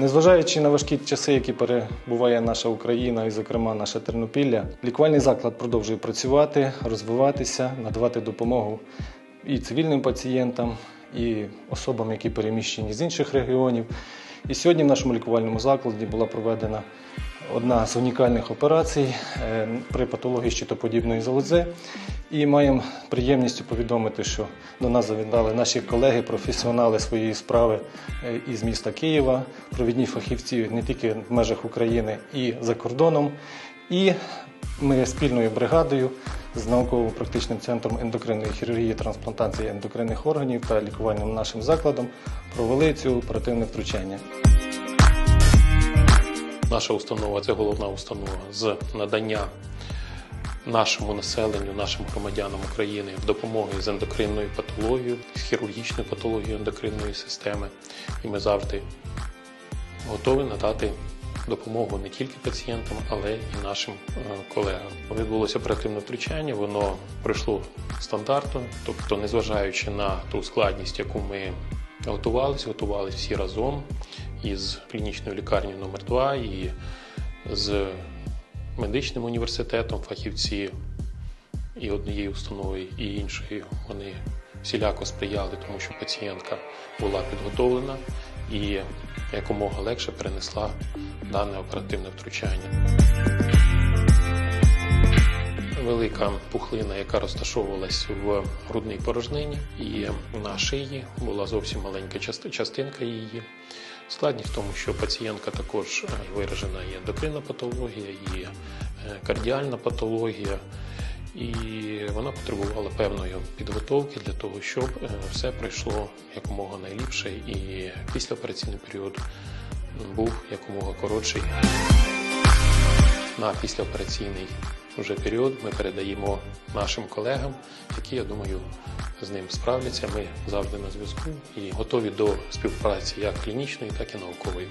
Незважаючи на важкі часи, які перебуває наша Україна і, зокрема, наша Тернопілля, лікувальний заклад продовжує працювати, розвиватися, надавати допомогу і цивільним пацієнтам, і особам, які переміщені з інших регіонів. І сьогодні в нашому лікувальному закладі була проведена одна з унікальних операцій е, при патології щитоподібної залози. І маємо приємністю повідомити, що до нас завітали наші колеги, професіонали своєї справи е, із міста Києва, провідні фахівці не тільки в межах України і за кордоном. І ми спільною бригадою з науково-практичним центром ендокринної хірургії, трансплантації ендокринних органів та лікувальним нашим закладом провели цю оперативне втручання. Наша установа це головна установа з надання нашому населенню, нашим громадянам України допомоги з ендокринною патологією, з хірургічною патологією ендокринної системи. І ми завжди готові надати допомогу не тільки пацієнтам, але і нашим е, колегам. Відбулося оперативне втручання, воно пройшло стандартно, тобто, незважаючи на ту складність, яку ми готувалися, готувалися всі разом із клінічною лікарнею номер 2 і з медичним університетом, фахівці і однієї установи, і іншої. Вони всіляко сприяли, тому що пацієнтка була підготовлена і якомога легше перенесла дане оперативне втручання. Велика пухлина, яка розташовувалась в грудній порожнині, і на шиї була зовсім маленька частинка її. Складність в тому, що пацієнтка також е, виражена і ендокринна патологія, і е, кардіальна патологія, і вона потребувала певної підготовки для того, щоб е, все пройшло якомога найліпше, і післяопераційний період був якомога коротший. На післяопераційний вже період ми передаємо нашим колегам, які, я думаю, з ним справляться. Ми завжди на зв'язку і готові до співпраці як клінічної, так і наукової.